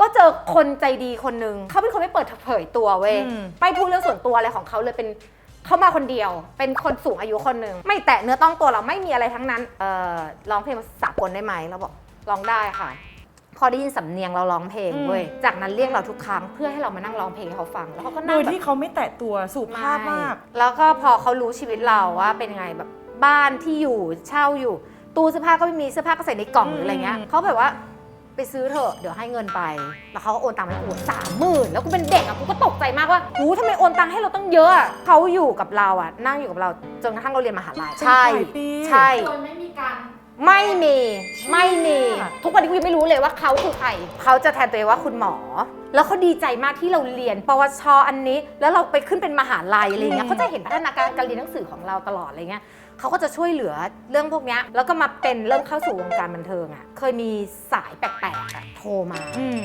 ก็เจอคนใจดีคนหนึ่งเขาเป็นคนไม่เปิดเผยตัวเว้ยอืม ไม่พูดเรื่องส่วนตัวอะไรของเขาเลยเป็นเขามาคนเดียว เป็นคนสูงอายุคนหนึ่งไม่แตะเนื้อต้องตัวเราไม่มีอะไรทั้งนั้นเอ่อร้องเพลงสากลได้ไหมเราบอกร้องได้ค่ะ พอได้ยินสำเนียงเราร้องเพลงเว้ยจากนั้นเรียกเราทุกครั้งเพื่อให้เรามานั่งร้องเพลงให้เขาฟังแล้วเขาก็โดนั่งยแบบ ที่เขาไม่แตะตัวสุภาพมากแล้วก็พอเขารู้ชีวิตเราว่าเป็นยังไงแบบบ้านที่อยู่เช่าอยู่ ตู้เสื้อผ้าก็ไม่มีเสื้อผ้าก็ใส่ในกล่องหรืออะไรเงี้ยอืม เขาแบบว่า ไปซื้อเถอะ เดี๋ยวให้เงินไป แล้วเขาก็โอนตังค์มาให้กูสามหมื่นแล้วกูเป็นเด็กอะกูก็ตกใจมากว่าหูทำไมโอนตังค์ให้เราต้องเยอะอะเขาอยู่กับเราอะนั่งอยู่กับเราจนกระทั่งเราเรียนมหาลัยใช่หลายปี ใช่ โดยไม่มีการ ไม่มี ไม่มีค่ะทุก วันนี้กูยังไม่รู้เลยว่าเขาคือใคร เขาจะแทนตัวเองว่าคุณหมอ แล้วเขาดีใจมากที่เราเรียนปวชอันนี้ แล้วเราไปขึ้นเป็นมหาลัยอะไรเงี้ยเขาจะเห็นพัฒนาการการเรียนหนังสือของเราตลอดอะไรเงี้ยเขาก็จะช่วยเหลือเรื่องพวกเนี้ยแล้วก็มาเป็นเริ่มเข้าสู่วงการบันเทิงอะ เคยมีสายแปลกๆอะโทรมาอืม